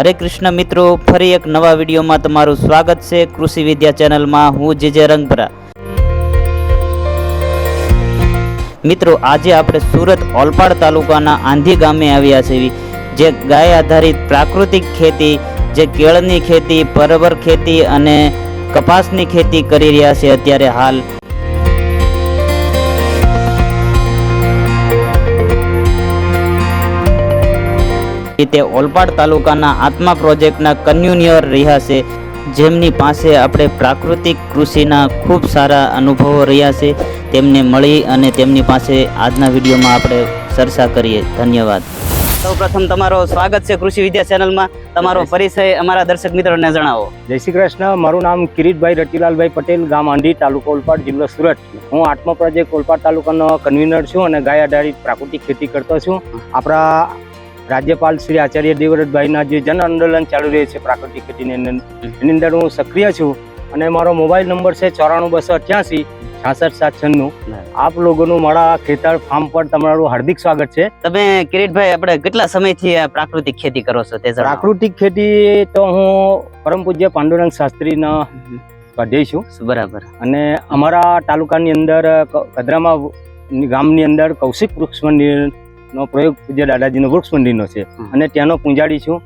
હરે કૃષ્ણ મિત્રો, ફરી એક નવા વિડીયોમાં તમારું સ્વાગત છે કૃષિ વિદ્યા ચેનલમાં. હું જે જે રંગભરા. મિત્રો, આજે આપણે સુરત ઓલપાડ તાલુકાના આંધી ગામે આવ્યા છે જે ગાય આધારિત પ્રાકૃતિક ખેતી, જે કેળની ખેતી, પરવર ખેતી અને કપાસની ખેતી કરી રહ્યા છે. અત્યારે હાલ તે ઓલપાડ તાલુકાના આત્મા પ્રોજેક્ટના કન્યુનિયર રહ્યા છે જેમની પાસે આપણે પ્રાકૃતિક કૃષિના ખૂબ સારા અનુભવો રહ્યા છે. તેમને મળી અને તેમની પાસે આજના વિડીયોમાં આપણે ચર્ચા કરીએ. ધન્યવાદ. સૌ પ્રથમ તમારો સ્વાગત છે કૃષિ વિદ્યા ચેનલમાં. તમારો પરિચય અમારા દર્શક મિત્રોને જણાવો. જય શ્રી કૃષ્ણ. મારું નામ કિરીટભાઈ રતિલાલભાઈ પટેલ ગામ આંડી તાલુકો ઓલપાડ જિલ્લો સુરત. હું આત્મા પ્રોજેક્ટ ઓલપાડ તાલુકાનો કન્વીનર છું અને ગાય આધારિત પ્રાકૃતિક ખેતી કરતો છું. આપણા રાજ્યપાલ શ્રી આચાર્ય દેવવ્રતભાઈના જે જન આંદોલન ચાલુ રહ્યું છે પ્રાકૃતિક ખેતીની અંદર એની અંદર હું સક્રિય છું અને મારો મોબાઈલ નંબર છે ચોરાણું બસો અઠ્યાસી છાસઠ સાત છન્નું. આપ લોકોનું મારા ખેતર ફાર્મ પર તમારું હાર્દિક સ્વાગત છે. તમે કિરીટભાઈ આપણે કેટલા સમયથી પ્રાકૃતિક ખેતી કરો છો તે પ્રાકૃતિક ખેતી તો હું પરમ પૂજ્ય પાંડુરંગ શાસ્ત્રીના સ્વાધ્યાય છું. બરાબર. અને અમારા તાલુકાની અંદર કદરામાં ગામની અંદર કૌશિક વૃક્ષ મંદિરનો પ્રયોગ પૂજ્ય દાદાજીનો વૃક્ષ મંદિરનો છે અને ત્યાંનો પૂંજાડી છું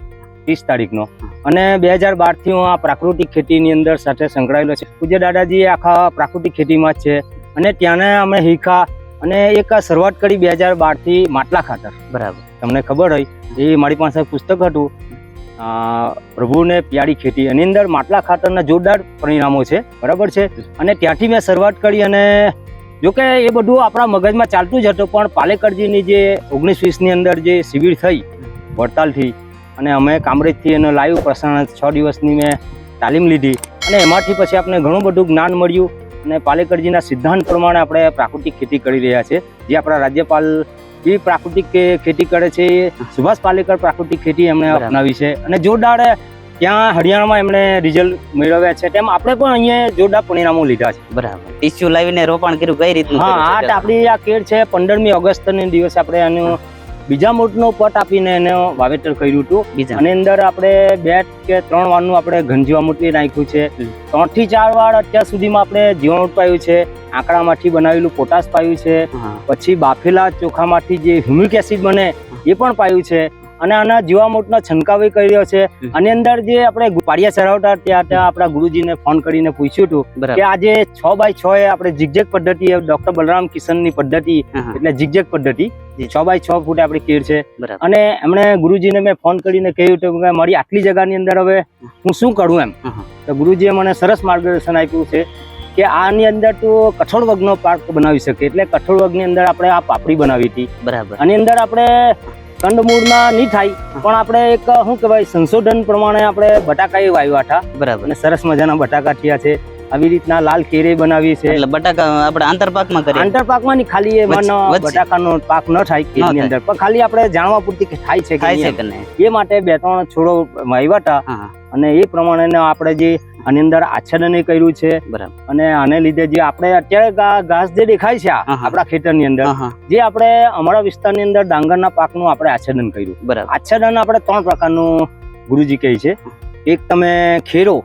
ત્રીસ તારીખનો. અને બે હજાર બારથી હું આ પ્રાકૃતિક ખેતીની અંદર સાથે સંકળાયેલો છે. પૂજ્ય દાદાજી આખા પ્રાકૃતિક ખેતીમાં જ છે. અને ત્યાંને અમે હીખા અને એક શરૂઆત કરી બે હજાર બારથી માટલા ખાતર. બરાબર. તમને ખબર હોય એ મારી પાસે પુસ્તક હતું પ્રભુને પ્યારી ખેતી. એની અંદર માટલા ખાતરના જોરદાર પરિણામો છે. બરાબર છે? અને ત્યાંથી મેં શરૂઆત કરી અને જો કે એ બધું આપણા મગજમાં ચાલતું જ હતું પણ પાલેકરજીની જે ઓગણીસ વીસની અંદર જે શિબિર થઈ વડતાલથી અને અમે કામરેજથી એનો લાઈવ પ્રસારણ છ દિવસની મેં તાલીમ લીધી અને એમાંથી પછી આપણે ઘણું બધું જ્ઞાન મળ્યું અને પાલેકરજીના સિદ્ધાંત પ્રમાણે આપણે પ્રાકૃતિક ખેતી કરી રહ્યા છે. જે આપણા રાજ્યપાલ એ પ્રાકૃતિક ખેતી કરે છે એ સુભાષ પાલેકર પ્રાકૃતિક ખેતી એમણે અપનાવી છે અને જોરદાર ત્યાં હરિયાણામાં એમણે રિઝલ્ટ મેળવ્યા છે. તેમ આપણે પણ અહીંયા જોરદાર પરિણામો લીધા છે. બરાબર. ટીસ્યુ લાવીને રોપણ કર્યું કઈ રીતનું હા આ આપણી આ કેળ છે પંદરમી ઓગસ્ટના દિવસે આપણે એનું બીજા મોટનો પટ આપીને એને વાવેતર કર્યું હતું. અને અંદર આપણે બે કે ત્રણ વારનું આપણે ઘન મૂર્તિ નાખ્યું છે. ત્રણથી ચાર વાર અત્યાર સુધીમાં આપણે જીવાણુટ પાયું છે આંકડામાંથી બનાવેલું પોટાશ પાયું છે. પછી બાફેલા ચોખામાંથી જે હ્યુમિક એસિડ બને એ પણ પાયું છે. અને આના જીવામૃતનો છંટકાવ ય કર્યો છે. આની અંદર જે આપણે પાડિયા ચરાવતા ત્યાં ત્યાં આપણા ગુરુજીને ફોન કરીને પૂછ્યું હતું કે આજે છ બાય છ એ આપણે જીગજેક પદ્ધતિ ડોક્ટર બલરામ કિશનની પદ્ધતિ. એટલે જીગજેક પદ્ધતિ. છ બાય છ ફૂટ આપણી કેળ છે. અને એમણે ગુરુજીને મેં ફોન કરીને કહ્યું હતું કે મારી આટલી જગ્યાની અંદર હવે હું શું કરું એમ. તો ગુરુજીએ મને સરસ માર્ગદર્શન આપ્યું છે કે આની અંદર તું કઠોળ વગનો પાક બનાવી શકે એટલે કઠોળ વગની અંદર આપણે આ પાપડી બનાવી હતી. બરાબર. આની અંદર આપણે કંદમૂળમાં નહીં થાય પણ આપણે એક શું કહેવાય સંશોધન પ્રમાણે આપણે બટાકા એ વાવ્યા હતા. બરાબર. અને સરસ મજાના બટાકા થયા છે. આવી રીતના લાલ કેરે બનાવી છે. એટલે બટાકા આપણે આંતરપાકમાં કરીએ? આંતરપાકમાં ની ખાલી એ. બટાકાનો પાક ન થાય કેરીની. અંદર. પણ ખાલી આપણે જાણવા પૂરતી કે થાય છે કે નહીં. એ માટે બે ત્રણ છોડો વાવ્યા હતા. અને એ પ્રમાણે આપણે જે આની અંદર આચ્છાદન કર્યું છે. બરાબર. અને આને લીધે જે આપણે અત્યારે ઘાસ જે દેખાય છે. આપણા ખેતરની અંદર જે આપણે અમારા વિસ્તારની અંદર ડાંગરના પાકનું આપણે આચ્છાદન કર્યું. બરાબર. આચ્છાદન આપણે ત્રણ પ્રકારનું ગુરુજી કહે છે. એક તમે ખેરો.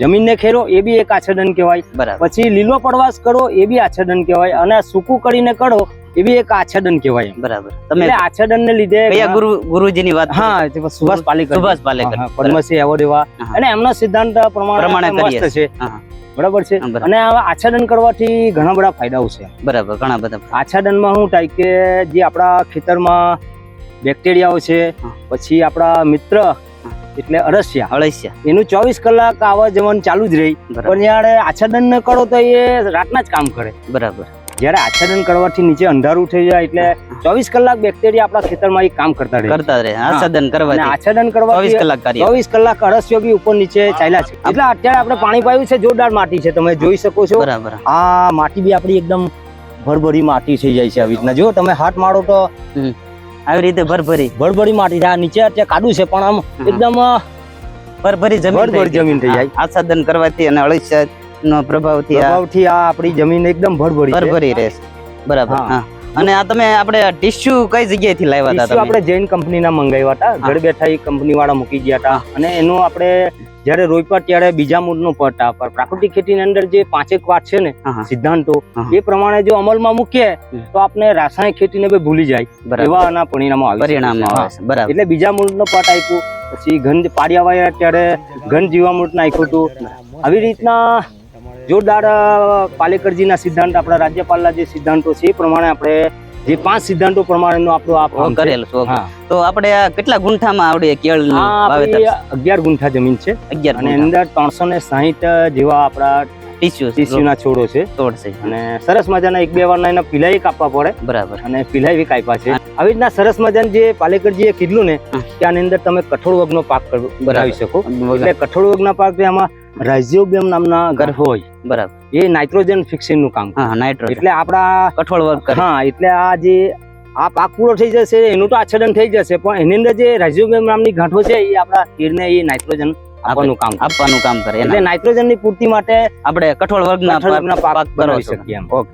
જમીનને ખેરો એ બી એક આચ્છાદન કહેવાય. બરાબર. પછી લીલો પડવાશ કરો એ બી આચ્છાદન કહેવાય. અને સૂકું કરીને કરો એ બી એક આચ્છાદન કહેવાય બરાબર. તમે આચ્છાદન ને લીધે કયા ગુરુ ગુરુજીની વાત હા સુભાષ પાલેકર. સુભાષ પાલેકર. પદ્મશ્રી એવોર્ડ એવા. અને એમના સિદ્ધાંત પ્રમાણે મસ્ત છે. બરાબર છે. અને આ આચ્છાદન કરવાથી ઘણા બધા ફાયદાઓ છે. બરાબર ઘણા બધા આચ્છાદનમાં શું થાય કે જે આપણા ખેતરમાં બેક્ટેરિયાઓ છે પછી આપણા મિત્ર એટલે અળસિયા. અળસિયા. એનું ચોવીસ કલાક આવવા જવાનું ચાલુ જ રહી. પણ જ્યારે આચ્છાદન ન કરો તો એ રાતના જ કામ કરે. બરાબર. જ્યારે આચ્છાદન કરવાથી નીચે અંધારું થઈ જાય એટલે ચોવીસ કલાક બેક્ટેરિયા આપણા ખેતરમાં એ કામ કરતા રહે કરતા રહે આચ્છાદન કરવા આચ્છાદન કરવા ચોવીસ કલાક ચોવીસ કલાક અરસ્યો બી ઉપર નીચે ચાલ્યા છે. એટલે અત્યારે આપણે પાણી પાયું છે જોરદાર માટી છે. તમે જોઈ શકો છો. બરાબર. આ માટી બી આપણી એકદમ ભરભરી માટી થઈ જાય છે આવી રીતના. જો તમે હાથ મારો તો આવી રીતે ભરભરી. ભરભરી માટી થાય આ નીચે અત્યારે કાઢું છે પણ આમ એકદમ ભરભરી જમીન ભરભરી જમીન થઈ જાય. આચ્છાદન કરવાથી અને અળસિયા નો પ્રભાવથી આ પ્રભાવથી આ આપણી જમીન એકદમ ભરભરી ભરભરી રહેશે. બરાબર. હા. અને આ તમે આપણે ટિશ્યુ કઈ જગ્યાએથી લાવ્યા હતા તમે? આપણે જૈન કંપનીના મંગાવ્યા હતા. ઘર બેઠા એ કંપની વાળા મૂકી ગયા હતા. અને એનું આપણે જ્યારે રોપ્યા ત્યારે બીજા મૂળનું પટ પર. પ્રાકૃતિક ખેતીની અંદર જે પાંચેક વાત છે ને. સિદ્ધાંતો એ પ્રમાણે જો અમલમાં મૂકીએ. તો આપણે રાસાયણિક ખેતીને બે ભૂલી જાય. એવા આના પરિણામો આવે પરિણામો આવે બરાબર. એટલે બીજા મૂળનો પટ આપ્યું. પછી ઘન પાડ્યા વાયા ત્યારે ઘન જીવામૃત નાખ્યું હતું. આવી રીતના જોરદાર પાલેકરજીના સિદ્ધાંત આપણા રાજ્યપાલના જે સિદ્ધાંતો છે એ પ્રમાણે આપણે જે પાંચ સિદ્ધાંતો પ્રમાણેનો આપણો આ. કરેલું. તો આપણે કેટલા ગુંઠામાં આવડે કેળ અગિયાર ગુંઠા જમીન છે. અગિયાર અને અંદર ત્રણસો ને સાહીઠ જેવા આપણા ટીસ્યુ ટીસ્યુના છોડો છે. તોડ છે. અને સરસ મજાના એક બે વારના એના પિલાઈ કાપવા પડે. બરાબર. અને પિલાઈ કાપ્યા છે. આવી રીતના સરસ મજાનું જે પાલેકરજીએ કીધું ને. કે આની અંદર તમે કઠોળ વગનો પાક બનાવી શકો. એટલે કઠોળ વગના પાક આમાં રાઇઝોબિયમ નામના ગર હોય. બરાબર. એ નાઇટ્રોજન ફિક્સિંગનું કામ હા નાઇટ્રોજન. એટલે આપણા કઠોળ વર્ક હા એટલે આ જે આ પાક પૂરો થઈ જશે એનું તો આચ્છાદન થઈ જશે પણ એની અંદર જે રાઇઝિયોબિયમ નામની ગાંઠો છે એ આપણા કીડને એ નાઇટ્રોજન આપવાનું કામ આપવાનું કામ કરે એટલે નાઇટ્રોજનની નાઇટ્રોજનની પૂર્તિ માટે આપણે કઠોળ વર્ગના ના પાક પાક બનાવી શકીએ એમ. ઓકે.